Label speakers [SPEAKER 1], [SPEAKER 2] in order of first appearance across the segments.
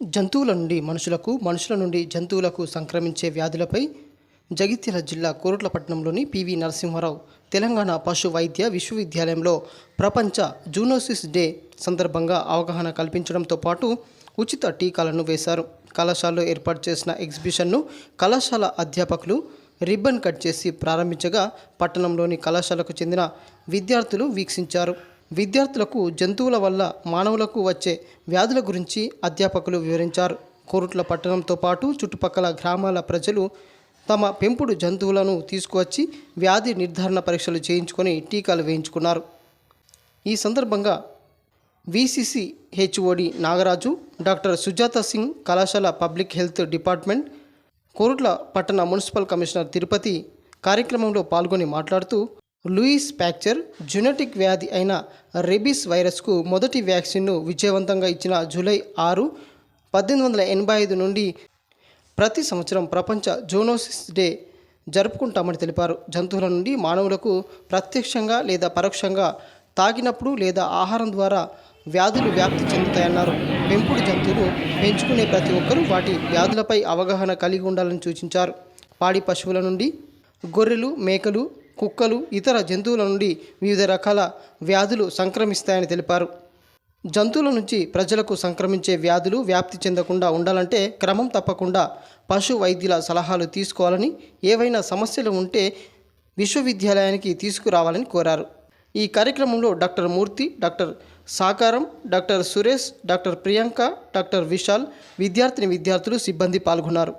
[SPEAKER 1] జంతువుల నుండి మనుషులకు మనుషుల నుండి జంతువులకు సంక్రమించే వ్యాధులపై జగిత్యాల జిల్లా కోరుట్లపట్నంలోని పివి నరసింహారావు తెలంగాణ పశు వైద్య విశ్వవిద్యాలయంలో ప్రపంచ జూనోసిస్ డే సందర్భంగా అవగాహన కల్పించడంతో పాటు ఉచిత టీకాలను వేశారు. కళాశాలలో ఏర్పాటు చేసిన ఎగ్జిబిషన్ను కళాశాల అధ్యాపకులు రిబ్బన్ కట్ చేసి ప్రారంభించగా పట్టణంలోని కళాశాలకు చెందిన విద్యార్థులు వీక్షించారు. విద్యార్థులకు జంతువుల వల్ల మానవులకు వచ్చే వ్యాధుల గురించి అధ్యాపకులు వివరించారు. కోరుట్ల పట్టణంతో పాటు చుట్టుపక్కల గ్రామాల ప్రజలు తమ పెంపుడు జంతువులను తీసుకువచ్చి వ్యాధి నిర్ధారణ పరీక్షలు చేయించుకొని టీకాలు వేయించుకున్నారు. ఈ సందర్భంగా VCC HOD Nagaraju doctor Sujatha Singh కళాశాల పబ్లిక్ హెల్త్ డిపార్ట్మెంట్ కోరుట్ల పట్టణ మున్సిపల్ కమిషనర్ తిరుపతి కార్యక్రమంలో పాల్గొని మాట్లాడుతూ లూయిస్ ప్యాక్చర్ జునెటిక్ వ్యాధి అయిన రెబిస్ వైరస్కు మొదటి వ్యాక్సిన్ను విజయవంతంగా ఇచ్చిన జూలై ఆరు పద్దెనిమిది వందల ఎనభై ఐదు నుండి ప్రతి సంవత్సరం ప్రపంచ జోనోసిస్ డే జరుపుకుంటామని తెలిపారు. జంతువుల నుండి మానవులకు ప్రత్యక్షంగా లేదా పరోక్షంగా తాగినప్పుడు లేదా ఆహారం ద్వారా వ్యాధులు వ్యాప్తి చెందుతాయన్నారు. పెంపుడు జంతువులు పెంచుకునే ప్రతి ఒక్కరూ వాటి వ్యాధులపై అవగాహన కలిగి ఉండాలని సూచించారు. పాడి పశువుల నుండి గొర్రెలు మేకలు కుక్కలు ఇతర జంతువుల నుండి వివిధ రకాల వ్యాధులు సంక్రమిస్తాయని తెలిపారు. జంతువుల నుంచి ప్రజలకు సంక్రమించే వ్యాధులు వ్యాప్తి చెందకుండా ఉండాలంటే క్రమం తప్పకుండా పశు వైద్యుల సలహాలు తీసుకోవాలని ఏవైనా సమస్యలు ఉంటే విశ్వవిద్యాలయానికి తీసుకురావాలని కోరారు. ఈ కార్యక్రమంలో doctor Murthy doctor Sakaram doctor Suresh doctor Priyanka doctor Vishal విద్యార్థిని విద్యార్థులు సిబ్బంది పాల్గొన్నారు.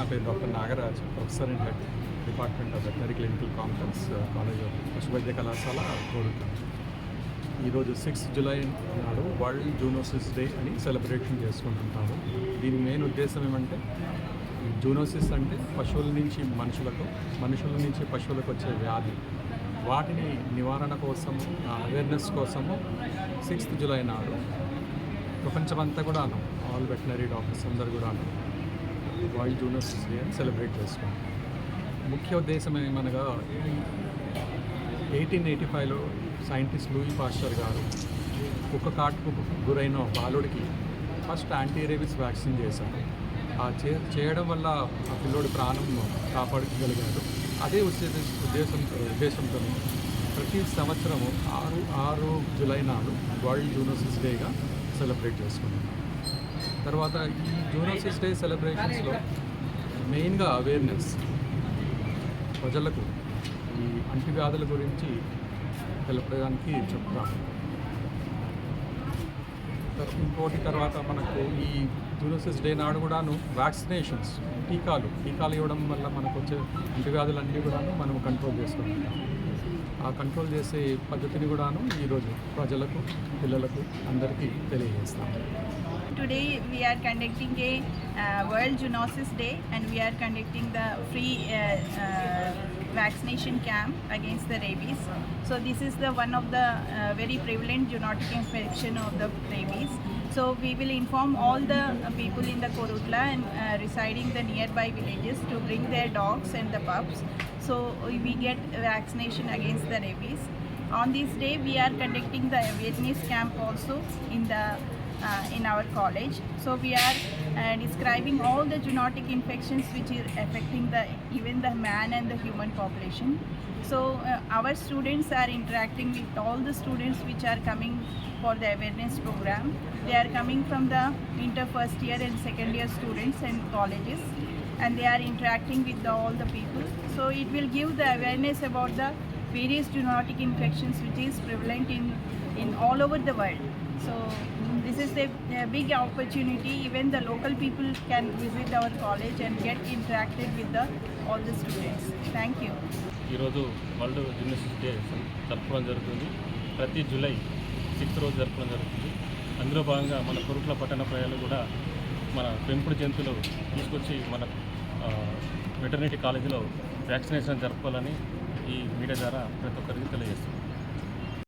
[SPEAKER 2] నా పేరు doctor Nagaraj professor in head department of veterinary clinical complex uh, college of పశు వైద్య కళాశాల కోరుతాను ఈరోజు సిక్స్త్ జూలై నాడు వరల్డ్ జూనోసిస్ డే అని సెలబ్రేషన్ చేసుకుంటుంటాము. దీని మెయిన్ ఉద్దేశం ఏమంటే జూనోసిస్ అంటే పశువుల నుంచి మనుషులకు మనుషుల నుంచి పశువులకు వచ్చే వ్యాధి. వాటిని నివారణ కోసము అవేర్నెస్ కోసము సిక్స్త్ జూలై నాడు ప్రపంచమంతా కూడాను ఆల్ వెటనరీ డాక్టర్స్ అందరు కూడాను వరల్డ్ జూనియర్స్ డే అని సెలబ్రేట్ చేసుకున్నాం ముఖ్య ఉద్దేశం ఏమనగా ఎయిటీన్ ఎయిటీ ఫైవ్లో సైంటిస్ట్ లూయి పాస్టర్ గారు కుక్క కాటుకు గురైన బాలుడికి ఫస్ట్ యాంటీ రేబిస్ వ్యాక్సిన్ చేశారు. ఆ చే చేయడం వల్ల ఆ పిల్లోడి ప్రాణం కాపాడగలిగాడు అదే ఉద్దేశ ఉద్దేశం ఉద్దేశంతో ప్రతి సంవత్సరము ఆరు ఆరు జూలై నాడు వరల్డ్ జూనోసిస్ డేగా సెలబ్రేట్ చేసుకుంటాం తర్వాత ఈ జూనోసిస్ డే సెలబ్రేషన్స్లో మెయిన్గా అవేర్నెస్ ప్రజలకు ఈ అంటువ్యాధుల గురించి తెలపడానికి చెప్తాను ఇంకోటి తర్వాత మనకు ఈ జూనోసిస్ డే నాడు కూడాను వ్యాక్సినేషన్స్ టీకాలు టీకాలు ఇవ్వడం వల్ల మనకు వచ్చే అంటువ్యాధులన్నీ కూడాను మనం కంట్రోల్ చేసుకుంటాం. ఆ కంట్రోల్ చేసే పద్ధతిని కూడాను ఈరోజు ప్రజలకు పిల్లలకు అందరికీ
[SPEAKER 3] తెలియజేస్తాం. Today we are conducting a world zoonosis day and we are conducting the free vaccination camp against the rabies. So this is the one of the uh, very prevalent zoonotic infection of the rabies. So we will inform all the uh, people in the Korutla and uh, residing the nearby villages to bring their dogs and the pups. So we get vaccination against the rabies. On this day, we are conducting the awareness camp also in the in our college. So we are uh, describing all the zoonotic infections which is affecting the even the man and the human population. So uh, our students are interacting with all the students which are coming for the awareness program. They are coming from the inter first year and second year students and colleges and they are interacting with the, all the people. So it will give the awareness about the various zoonotic infections which is prevalent in, in all over the world. So this is a, a big opportunity. Even the local people can visit our college and get interacted with the, all the students. Thank you.
[SPEAKER 4] ఈరోజు world gymnastics day జరుపుకోవడం జరుగుతుంది ప్రతి July sixth రోజు జరుపుకోవడం జరుగుతుంది అందులో భాగంగా మన కురుట్ల పట్టణ ప్రజలు కూడా మన పెంపుడు జంతువులు తీసుకొచ్చి మన వెటర్నరీ కాలేజీలో వ్యాక్సినేషన్ జరపాలని ఈ మీడియా ద్వారా ప్రతి ఒక్కరికి తెలియజేస్తున్నాం.